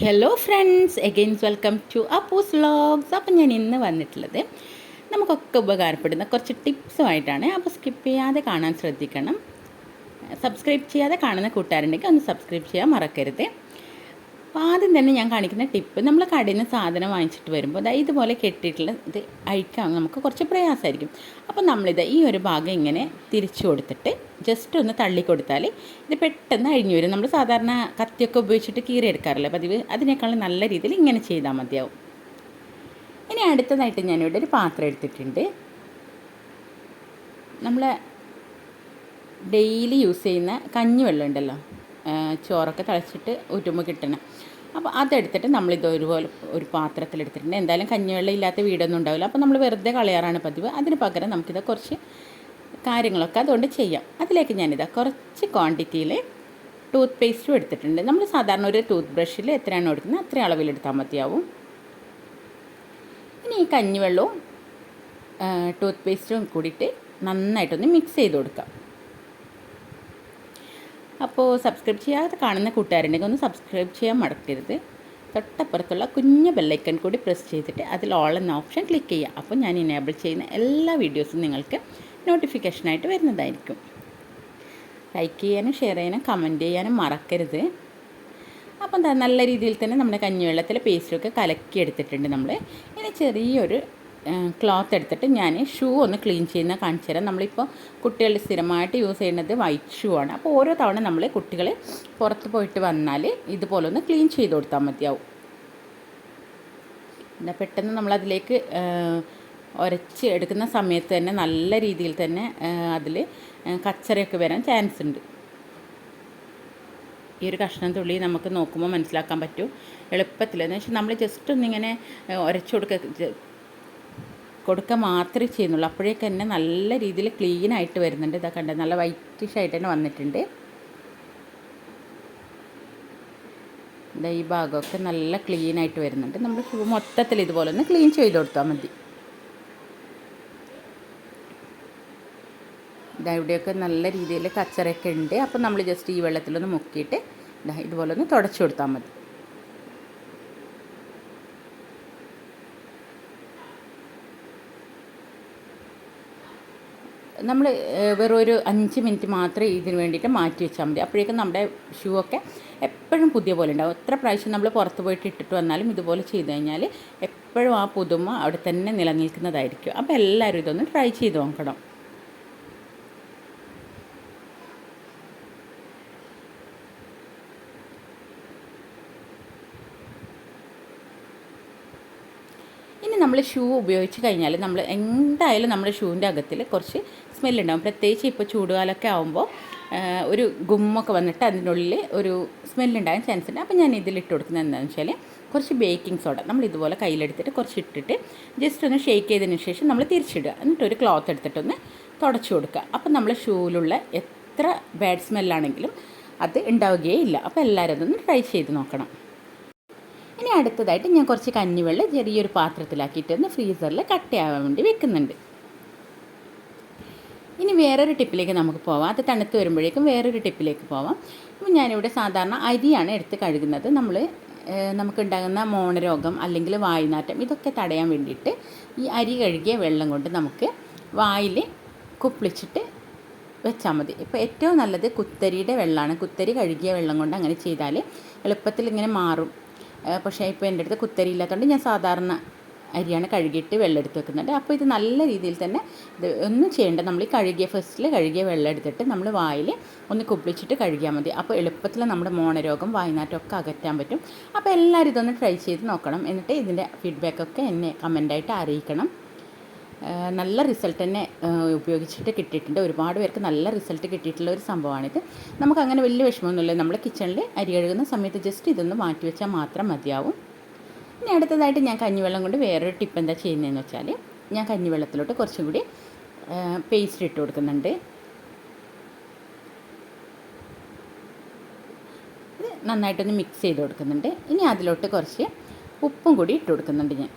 Hello friends again welcome to Appus vlogs അപ്പം ഞാൻ ഇന്ന് വന്നിട്ടുള്ളത് നമുക്കൊക്കെ ഉപകാരപ്പെടുന്ന കുറച്ച് ടിപ്സുമായിട്ടാണ്. അപ്പോൾ സ്കിപ്പ് ചെയ്യാതെ കാണാൻ ശ്രദ്ധിക്കണം. സബ്സ്ക്രൈബ് ചെയ്യാതെ കാണുന്ന കൂട്ടുകാരുണ്ടെങ്കിൽ ഒന്ന് സബ്സ്ക്രൈബ് ചെയ്യാൻ മറക്കരുത്. അപ്പോൾ ആദ്യം തന്നെ ഞാൻ കാണിക്കുന്ന ടിപ്പ് നമ്മൾ കടയിൽ നിന്ന് സാധനം വാങ്ങിച്ചിട്ട് വരുമ്പോൾ അതായത് ഇതുപോലെ കെട്ടിയിട്ടുള്ള ഇത് അഴിക്കാൻ നമുക്ക് കുറച്ച് പ്രയാസമായിരിക്കും. അപ്പോൾ നമ്മളിത് ഈ ഒരു ഭാഗം ഇങ്ങനെ തിരിച്ചു കൊടുത്തിട്ട് ജസ്റ്റ് ഒന്ന് തള്ളി കൊടുത്താൽ ഇത് പെട്ടെന്ന് അഴിഞ്ഞു വരും. നമ്മൾ സാധാരണ കത്തിയൊക്കെ ഉപയോഗിച്ചിട്ട് കീറിയെടുക്കാറില്ല പതിവ് അതിനേക്കാളും നല്ല രീതിയിൽ ഇങ്ങനെ ചെയ്താൽ മതിയാവും. ഇനി അടുത്തതായിട്ട് ഞാനിവിടെ ഒരു പാത്രം എടുത്തിട്ടുണ്ട്. നമ്മൾ ഡെയിലി യൂസ് ചെയ്യുന്ന കഞ്ഞിവെള്ളം ഉണ്ടല്ലോ? ചോറൊക്കെ തിളച്ചിട്ട് ഉരുമ കിട്ടണം. അപ്പോൾ അതെടുത്തിട്ട് നമ്മളിത് ഒരുപോലെ ഒരു പാത്രത്തിലെടുത്തിട്ടുണ്ട്. എന്തായാലും കഞ്ഞിവെള്ളം ഇല്ലാത്ത വീടൊന്നും ഉണ്ടാവില്ല. അപ്പോൾ നമ്മൾ വെറുതെ കളയാറാണ് പതിവ്. അതിന് പകരം നമുക്കിത് കുറച്ച് കാര്യങ്ങളൊക്കെ അതുകൊണ്ട് ചെയ്യാം. അതിലേക്ക് ഞാനിതാ കുറച്ച് ക്വാണ്ടിറ്റിയിൽ ടൂത്ത് പേസ്റ്റും എടുത്തിട്ടുണ്ട്. നമ്മൾ സാധാരണ ഒരു ടൂത്ത് ബ്രഷിൽ എത്രയാണോ എടുക്കുന്നത് അത്രയും അളവിലെടുത്താൽ മതിയാവും. ഇനി ഈ കഞ്ഞിവെള്ളവും ടൂത്ത് പേസ്റ്റും കൂടിയിട്ട് നന്നായിട്ടൊന്ന് മിക്സ് ചെയ്ത് കൊടുക്കാം. അപ്പോൾ സബ്സ്ക്രൈബ് ചെയ്യാതെ കാണുന്ന കൂട്ടുകാരുണ്ടെങ്കിൽ ഒന്ന് സബ്സ്ക്രൈബ് ചെയ്യാൻ മറക്കരുത്. തൊട്ടപ്പുറത്തുള്ള കുഞ്ഞ് ബെല്ലൈക്കൺ കൂടി പ്രസ് ചെയ്തിട്ട് അതിൽ ഓൾ എന്ന ഓപ്ഷൻ ക്ലിക്ക് ചെയ്യുക. അപ്പോൾ ഞാൻ ഇനേബിൾ ചെയ്യുന്ന എല്ലാ വീഡിയോസും നിങ്ങൾക്ക് നോട്ടിഫിക്കേഷനായിട്ട് വരുന്നതായിരിക്കും. ലൈക്ക് ചെയ്യാനും ഷെയർ ചെയ്യാനും കമന്റ് ചെയ്യാനും മറക്കരുത്. അപ്പം നല്ല രീതിയിൽ തന്നെ നമ്മുടെ കഞ്ഞിവെള്ളത്തിൽ പേസ്റ്റൊക്കെ കലക്കി എടുത്തിട്ടുണ്ട് നമ്മൾ ഇനി ചെറിയൊരു ക്ലോത്ത് എടുത്തിട്ട് ഞാൻ ഷൂ ഒന്ന് ക്ലീൻ ചെയ്യുന്ന കാണിച്ചു തരാം. നമ്മളിപ്പോൾ കുട്ടികൾ സ്ഥിരമായിട്ട് യൂസ് ചെയ്യുന്നത് വൈറ്റ് ഷൂ ആണ്. അപ്പോൾ ഓരോ തവണ നമ്മൾ കുട്ടികൾ പുറത്ത് പോയിട്ട് വന്നാൽ ഇതുപോലെ ഒന്ന് ക്ലീൻ ചെയ്ത് കൊടുത്താൽ മതിയാവും. എന്നാൽ പെട്ടെന്ന് നമ്മളതിലേക്ക് ഉരച്ച് എടുക്കുന്ന സമയത്ത് തന്നെ നല്ല രീതിയിൽ തന്നെ അതിൽ കച്ചറയൊക്കെ വരാൻ ചാൻസ് ഉണ്ട്. ഈ ഒരു കഷ്ണം തുള്ളി നമുക്ക് നോക്കുമ്പോൾ മനസ്സിലാക്കാൻ പറ്റും. എളുപ്പത്തിൽ എന്ന് വെച്ചാൽ നമ്മൾ ജസ്റ്റ് ഒന്നിങ്ങനെ ഉരച്ചു കൊടുക്കുക കൊടുക്കുക മാത്രമേ ചെയ്യുന്നുള്ളൂ. അപ്പോഴേക്ക് തന്നെ നല്ല രീതിയിൽ ക്ലീൻ ആയിട്ട് വരുന്നുണ്ട്. ഇതാ കണ്ടത് നല്ല വൈറ്റിഷ് ആയിട്ട് തന്നെ വന്നിട്ടുണ്ട്. ഈ ഭാഗമൊക്കെ നല്ല ക്ലീൻ ആയിട്ട് വരുന്നുണ്ട്. നമ്മൾ മൊത്തത്തിൽ ഇതുപോലെ ഒന്ന് ക്ലീൻ ചെയ്ത് കൊടുത്താൽ മതി. ഇതാ ഇവിടെയൊക്കെ നല്ല രീതിയിൽ കച്ചറയൊക്കെ ഉണ്ട്. അപ്പോൾ നമ്മൾ ജസ്റ്റ് ഈ വെള്ളത്തിലൊന്ന് മുക്കിയിട്ട് ഇതാ ഇതുപോലെ ഒന്ന് തുടച്ചു കൊടുത്താൽ മതി. നമ്മൾ വെറും ഒരു അഞ്ച് മിനിറ്റ് മാത്രമേ ഇതിന് വേണ്ടിയിട്ട് മാറ്റി വെച്ചാൽ മതി. അപ്പോഴേക്കും നമ്മുടെ ഷൂ ഒക്കെ എപ്പോഴും പുതിയ പോലെ ഉണ്ടാവും. എത്ര പ്രാവശ്യം നമ്മൾ പുറത്ത് പോയിട്ട് ഇട്ടിട്ട് വന്നാലും ഇതുപോലെ ചെയ്ത് കഴിഞ്ഞാൽ എപ്പോഴും ആ പുതുമ അവിടെ തന്നെ നിലനിൽക്കുന്നതായിരിക്കും. അപ്പോൾ എല്ലാവരും ഇതൊന്ന് ട്രൈ ചെയ്ത് നോക്കണം ഇനി ഷൂ ഉപയോഗിച്ച് കഴിഞ്ഞാൽ നമ്മൾ എന്തായാലും നമ്മുടെ ഷൂവിന്റെ അകത്തിൽ കുറച്ച് സ്മെല്ലുണ്ടാകും പ്രത്യേകിച്ച് ഇപ്പോൾ ചൂടുകാലമൊക്കെ ആകുമ്പോൾ ഒരു ഗുമ്മൊക്കെ വന്നിട്ട് അതിനുള്ളിൽ ഒരു സ്മെല്ലുണ്ടാകാൻ ചാൻസ് ഉണ്ട്. അപ്പോൾ ഞാൻ ഇതിലിട്ട് കൊടുക്കുന്നത് എന്താണെന്ന് വെച്ചാൽ കുറച്ച് ബേക്കിംഗ് സോഡ നമ്മൾ ഇതുപോലെ കയ്യിലെടുത്തിട്ട് കുറച്ച് ഇട്ടിട്ട് ജസ്റ്റ് ഒന്ന് ഷേക്ക് ചെയ്തതിന് ശേഷം നമ്മൾ തിരിച്ചിടുക. എന്നിട്ട് ഒരു ക്ലോത്ത് എടുത്തിട്ടൊന്ന് തുടച്ചു കൊടുക്കുക. അപ്പോൾ നമ്മൾ ഷൂവിലുള്ള എത്ര ബാഡ് സ്മെല്ലാണെങ്കിലും അത് ഉണ്ടാവുകയേ ഇല്ല. അപ്പോൾ എല്ലാവരും അതൊന്ന് ട്രൈ ചെയ്ത് നോക്കണം. ഇനി അടുത്തതായിട്ട് ഞാൻ കുറച്ച് കഞ്ഞിവെള്ളം ചെറിയൊരു പാത്രത്തിലാക്കിയിട്ട് ഒന്ന് ഫ്രീസറിൽ കട്ടയാവാൻ വേണ്ടി വെക്കുന്നുണ്ട്. ഇനി വേറൊരു ടിപ്പിലേക്ക് നമുക്ക് പോവാം. അത് തണുത്ത് വരുമ്പോഴേക്കും വേറൊരു ടിപ്പിലേക്ക് പോവാം. ഇപ്പം ഞാനിവിടെ സാധാരണ അരിയാണ് എടുത്ത് കഴുകുന്നത്. നമ്മൾ നമുക്കുണ്ടാകുന്ന മോണരോഗം അല്ലെങ്കിൽ വായുനാറ്റം ഇതൊക്കെ തടയാൻ വേണ്ടിയിട്ട് ഈ അരി കഴുകിയ വെള്ളം കൊണ്ട് നമുക്ക് വായിൽ കുപ്പിളിച്ചിട്ട് വെച്ചാൽ മതി. ഇപ്പോൾ ഏറ്റവും നല്ലത് കുത്തരിയുടെ വെള്ളമാണ്. കുത്തരി കഴുകിയ വെള്ളം കൊണ്ട് അങ്ങനെ ചെയ്താൽ എളുപ്പത്തിൽ ഇങ്ങനെ മാറും. പക്ഷേ ഇപ്പോൾ എന്റെ അടുത്ത് കുത്തരി ഇല്ലാത്തതുകൊണ്ട് ഞാൻ സാധാരണ അരിയാണ് കഴുകിയിട്ട് വെള്ളം എടുത്ത് വെക്കുന്നുണ്ട്. അപ്പോൾ ഇത് നല്ല രീതിയിൽ തന്നെ ഇത് ഒന്നും ചെയ്യേണ്ട നമ്മൾ ഈ കഴുകിയ ഫസ്റ്റിൽ കഴുകിയ വെള്ളം എടുത്തിട്ട് നമ്മൾ വായിൽ ഒന്ന് കുപ്പിളിച്ചിട്ട് കഴുകിയാൽ മതി. അപ്പോൾ എളുപ്പത്തിൽ നമ്മുടെ മോണരോഗം വായുനാറ്റം ഒക്കെ അകറ്റാൻ പറ്റും. അപ്പോൾ എല്ലാവരും ഇതൊന്ന് ട്രൈ ചെയ്ത് നോക്കണം. എന്നിട്ട് ഇതിന്റെ ഫീഡ്ബാക്കൊക്കെ എന്നെ കമന്റായിട്ട് അറിയിക്കണം. നല്ല റിസൾട്ട് തന്നെ ഉപയോഗിച്ചിട്ട് കിട്ടിയിട്ടുണ്ട്. ഒരുപാട് പേർക്ക് നല്ല റിസൾട്ട് കിട്ടിയിട്ടുള്ള ഒരു സംഭവമാണിത്. നമുക്ക് അങ്ങനെ വലിയ വിഷമമൊന്നുമില്ല. നമ്മൾ കിച്ചണിൽ അരി കഴുകുന്ന സമയത്ത് ജസ്റ്റ് ഇതൊന്ന് മാറ്റി വെച്ചാൽ മാത്രം മതിയാവും. ഇനി അടുത്തതായിട്ട് ഞാൻ കഞ്ഞിവെള്ളം കൊണ്ട് വേറൊരു ടിപ്പ് എന്താ ചെയ്യുന്നതെന്ന് വെച്ചാൽ ഞാൻ കഞ്ഞിവെള്ളത്തിലോട്ട് കുറച്ചും കൂടി പേസ്റ്റ് ഇട്ട് കൊടുക്കുന്നുണ്ട്. ഇത് നന്നായിട്ടൊന്ന് മിക്സ് ചെയ്ത് കൊടുക്കുന്നുണ്ട്. ഇനി അതിലോട്ട് കുറച്ച് ഉപ്പും കൂടി ഇട്ട് കൊടുക്കുന്നുണ്ട് ഞാൻ.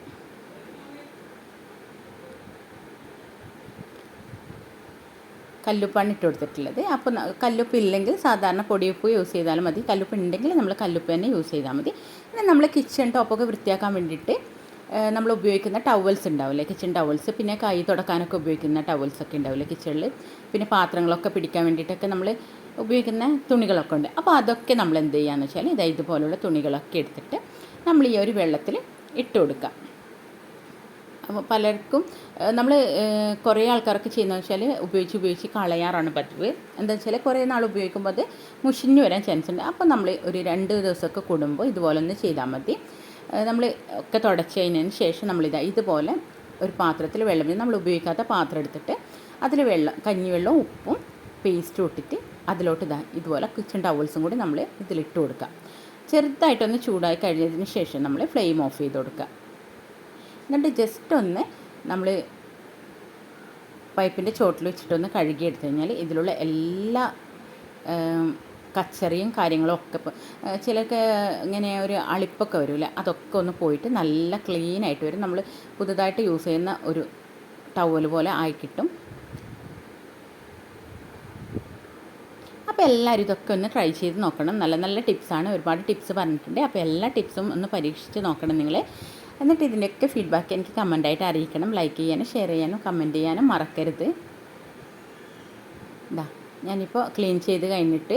കല്ലുപ്പാണ് ഇട്ട് കൊടുത്തിട്ടുള്ളത്. അപ്പോൾ കല്ലുപ്പ് ഇല്ലെങ്കിൽ സാധാരണ പൊടിയുപ്പ് യൂസ് ചെയ്താലും മതി. കല്ലുപ്പ് ഉണ്ടെങ്കിൽ നമ്മൾ കല്ലുപ്പ് തന്നെ യൂസ് ചെയ്താൽ മതി. പിന്നെ നമ്മൾ കിച്ചൺ ടോപ്പൊക്കെ വൃത്തിയാക്കാൻ വേണ്ടിയിട്ട് നമ്മൾ ഉപയോഗിക്കുന്ന ടവൽസ് ഉണ്ടാവില്ലേ? കിച്ചൺ ടവൽസ് പിന്നെ കൈ തുടക്കാനൊക്കെ ഉപയോഗിക്കുന്ന ടവൽസ് ഒക്കെ ഉണ്ടാവില്ലേ കിച്ചണിൽ പിന്നെ പാത്രങ്ങളൊക്കെ പിടിക്കാൻ വേണ്ടിയിട്ടൊക്കെ നമ്മൾ ഉപയോഗിക്കുന്ന തുണികളൊക്കെ ഉണ്ട്. അപ്പോൾ അതൊക്കെ നമ്മൾ എന്ത് ചെയ്യാന്ന് വെച്ചാൽ ഇതാ ഇതുപോലുള്ള തുണികളൊക്കെ എടുത്തിട്ട് നമ്മൾ ഈ ഒരു വെള്ളത്തിൽ ഇട്ട് കൊടുക്കുക. അപ്പോൾ പലർക്കും നമ്മൾ കുറേ ആൾക്കാർക്ക് ചെയ്യുന്നത് വെച്ചാൽ ഉപയോഗിച്ച് ഉപയോഗിച്ച് കളയാറാണ് പതിവ്. എന്താ വെച്ചാൽ കുറേ നാൾ ഉപയോഗിക്കുമ്പോൾ അത് മുഷിഞ്ഞു വരാൻ ചാൻസ് ഉണ്ട്. അപ്പോൾ നമ്മൾ ഒരു രണ്ട് ദിവസമൊക്കെ കൂടുമ്പോൾ ഇതുപോലെ ഒന്ന് ചെയ്താൽ മതി. നമ്മൾ ഒക്കെ തുടച്ച് കഴിഞ്ഞതിന് ശേഷം നമ്മളിതാ ഇതുപോലെ ഒരു പാത്രത്തിൽ വെള്ളം നമ്മൾ ഉപയോഗിക്കാത്ത പാത്രം എടുത്തിട്ട് അതിൽ വെള്ളം കഞ്ഞിവെള്ളവും ഉപ്പും പേസ്റ്റും ഇട്ടിട്ട് അതിലോട്ട് ഇതാ ഇതുപോലെ കിച്ചൺ ടവൽസും കൂടി നമ്മൾ ഇതിലിട്ട് കൊടുക്കുക ചെറുതായിട്ടൊന്ന് ചൂടായി കഴിഞ്ഞതിന് ശേഷം നമ്മൾ ഫ്ലെയിം ഓഫ് ചെയ്ത് കൊടുക്കുക എന്നിട്ട് ജസ്റ്റ് ഒന്ന് നമ്മൾ പൈപ്പിന്റെ ചോട്ടിൽ വെച്ചിട്ടൊന്ന് കഴുകിയെടുത്തു കഴിഞ്ഞാൽ ഇതിലുള്ള എല്ലാ കച്ചറിയും കാര്യങ്ങളും ഒക്കെ ഇപ്പോൾ ഇങ്ങനെ ഒരു അളിപ്പൊക്കെ വരില്ല അതൊക്കെ ഒന്ന് പോയിട്ട് നല്ല ക്ലീൻ ആയിട്ട് വരും. നമ്മൾ പുതുതായിട്ട് യൂസ് ചെയ്യുന്ന ഒരു ടവൽ പോലെ ആയി കിട്ടും. അപ്പോൾ എല്ലാവരും ഇതൊക്കെ ഒന്ന് ട്രൈ ചെയ്ത് നോക്കണം. നല്ല നല്ല ടിപ്സാണ് ഒരുപാട് ടിപ്സ് പറഞ്ഞിട്ടുണ്ട്. അപ്പോൾ എല്ലാ ടിപ്സും ഒന്ന് പരീക്ഷിച്ച് നോക്കണം നിങ്ങൾ എന്നിട്ട് ഇതിന്റെയൊക്കെ ഫീഡ്ബാക്ക് എനിക്ക് കമന്റായിട്ട് അറിയിക്കണം. ലൈക്ക് ചെയ്യാനും ഷെയർ ചെയ്യാനും കമന്റ് ചെയ്യാനും മറക്കരുത്. ഇതാ ഞാനിപ്പോൾ ക്ലീൻ ചെയ്ത് കഴിഞ്ഞിട്ട്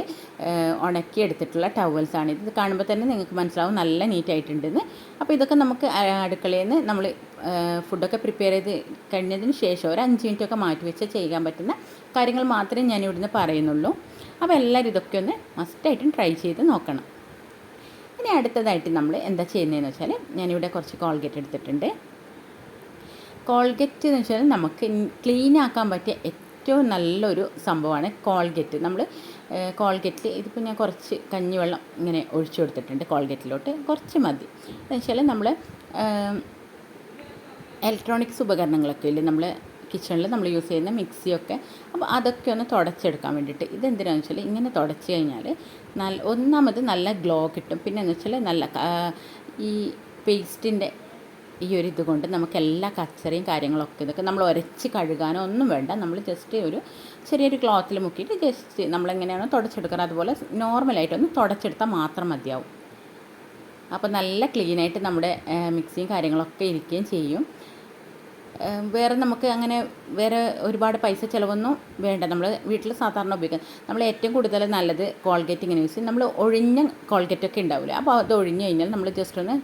ഉണക്കി എടുത്തിട്ടുള്ള ടവൽസാണ് ഇത്. കാണുമ്പോൾ തന്നെ നിങ്ങൾക്ക് മനസ്സിലാവും നല്ല നീറ്റായിട്ടുണ്ടെന്ന് അപ്പോൾ ഇതൊക്കെ നമുക്ക് അടുക്കളയിൽ നിന്ന് നമ്മൾ ഫുഡൊക്കെ പ്രിപ്പയർ ചെയ്ത് കഴിഞ്ഞതിന് ശേഷം ഒരു അഞ്ച് മിനിറ്റൊക്കെ മാറ്റി വെച്ച് ചെയ്യാൻ പറ്റുന്ന കാര്യങ്ങൾ മാത്രമേ ഞാൻ ഇവിടുന്ന് പറയുന്നുള്ളൂ. അപ്പോൾ എല്ലാവരും ഇതൊക്കെ ഒന്ന് മസ്റ്റായിട്ടും ട്രൈ ചെയ്ത് നോക്കണം. ഇനി അടുത്തതായിട്ട് നമ്മൾ എന്താ ചെയ്യുന്നതെന്ന് വെച്ചാൽ ഞാനിവിടെ കുറച്ച് കോൾഗേറ്റ് എടുത്തിട്ടുണ്ട്. കോൾഗേറ്റ് എന്ന് വെച്ചാൽ നമുക്ക് ക്ലീൻ ആക്കാൻ പറ്റിയ ഏറ്റവും നല്ലൊരു സംഭവമാണ് കോൾഗേറ്റ് നമ്മൾ കോൾഗേറ്റിൽ ഇതിപ്പോൾ ഞാൻ കുറച്ച് കഞ്ഞിവെള്ളം ഇങ്ങനെ ഒഴിച്ചു കൊടുത്തിട്ടുണ്ട് കോൾഗേറ്റിലോട്ട് കുറച്ച് മതി. എന്ന് വെച്ചാൽ നമ്മൾ ഇലക്ട്രോണിക്സ് ഉപകരണങ്ങളൊക്കെ ഇല്ലേ? നമ്മൾ കിച്ചണിൽ നമ്മൾ യൂസ് ചെയ്യുന്ന മിക്സിയൊക്കെ. അപ്പോൾ അതൊക്കെ ഒന്ന് തുടച്ചെടുക്കാൻ വേണ്ടിയിട്ട്. ഇതെന്തിനാണെന്ന് വെച്ചാൽ ഇങ്ങനെ തുടച്ച് കഴിഞ്ഞാൽ നല്ല ഒന്നാമത് നല്ല ഗ്ലോ കിട്ടും. പിന്നെ എന്ന് വെച്ചാൽ നല്ല ഈ പേസ്റ്റിന്റെ ഈ ഒരു ഇത് കൊണ്ട് നമുക്ക് എല്ലാ കച്ചറയും കാര്യങ്ങളൊക്കെ ഇതൊക്കെ നമ്മൾ ഉരച്ച് കഴുകാനോ ഒന്നും വേണ്ട. നമ്മൾ ജസ്റ്റ് ഒരു ചെറിയൊരു ക്ലോത്തിൽ മുക്കിയിട്ട് ജസ്റ്റ് നമ്മളെങ്ങനെയാണോ തുടച്ചെടുക്കുന്നത്. അതുപോലെ നോർമലായിട്ടൊന്ന് തുടച്ചെടുത്താൽ മാത്രം മതിയാവും. അപ്പോൾ നല്ല ക്ലീനായിട്ട് നമ്മുടെ മിക്സിയും കാര്യങ്ങളൊക്കെ ഇരിക്കുകയും ചെയ്യും. വേറെ നമുക്ക് അങ്ങനെ വേറെ ഒരുപാട് പൈസ ചിലവൊന്നും വേണ്ട. നമ്മൾ വീട്ടിൽ സാധാരണ ഉപയോഗിക്കുന്നത് നമ്മൾ ഏറ്റവും കൂടുതൽ നല്ലത് കോൾഗേറ്റ് ഇങ്ങനെ യൂസ് ചെയ്യും. നമ്മൾ ഒഴിഞ്ഞ കോൾഗേറ്റൊക്കെ ഉണ്ടാവില്ല അപ്പോൾ അത് ഒഴിഞ്ഞു കഴിഞ്ഞാൽ നമ്മൾ ജസ്റ്റ് ഒന്ന്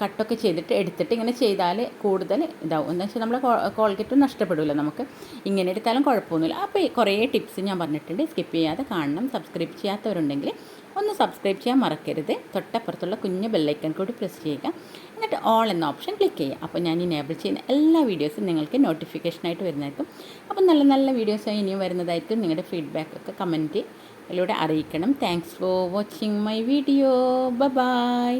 കട്ടൊക്കെ ചെയ്തിട്ട് എടുത്തിട്ട് ഇങ്ങനെ ചെയ്താൽ കൂടുതൽ ഇതാവും. എന്ന് വെച്ചാൽ നമ്മൾ കോൾഗേറ്റ് നഷ്ടപ്പെടില്ല നമുക്ക്. ഇങ്ങനെ എടുത്താലും കുഴപ്പമൊന്നുമില്ല. അപ്പോൾ ഈ കുറേ ടിപ്സ് ഞാൻ പറഞ്ഞിട്ടുണ്ട്. സ്കിപ്പ് ചെയ്യാതെ കാണണം. സബ്സ്ക്രൈബ് ചെയ്യാത്തവരുണ്ടെങ്കിൽ ഒന്ന് സബ്സ്ക്രൈബ് ചെയ്യാൻ മറക്കരുത്. തൊട്ടപ്പുറത്തുള്ള കുഞ്ഞ് ബെല്ലൈക്കൺ കൂടി പ്രസ് ചെയ്യുക. എന്നിട്ട് ഓൾ എന്ന ഓപ്ഷൻ ക്ലിക്ക് ചെയ്യുക. അപ്പോൾ ഞാൻ ഇനേബിൾ ചെയ്യുന്ന എല്ലാ വീഡിയോസും നിങ്ങൾക്ക് നോട്ടിഫിക്കേഷനായിട്ട് വരുന്നതായിരിക്കും. അപ്പോൾ നല്ല നല്ല വീഡിയോസ് ഇനിയും വരുന്നതായിരിക്കും. നിങ്ങളുടെ ഫീഡ്ബാക്ക് ഒക്കെ കമന്റിലൂടെ അറിയിക്കണം. Thanks for watching my video ബ ബൈ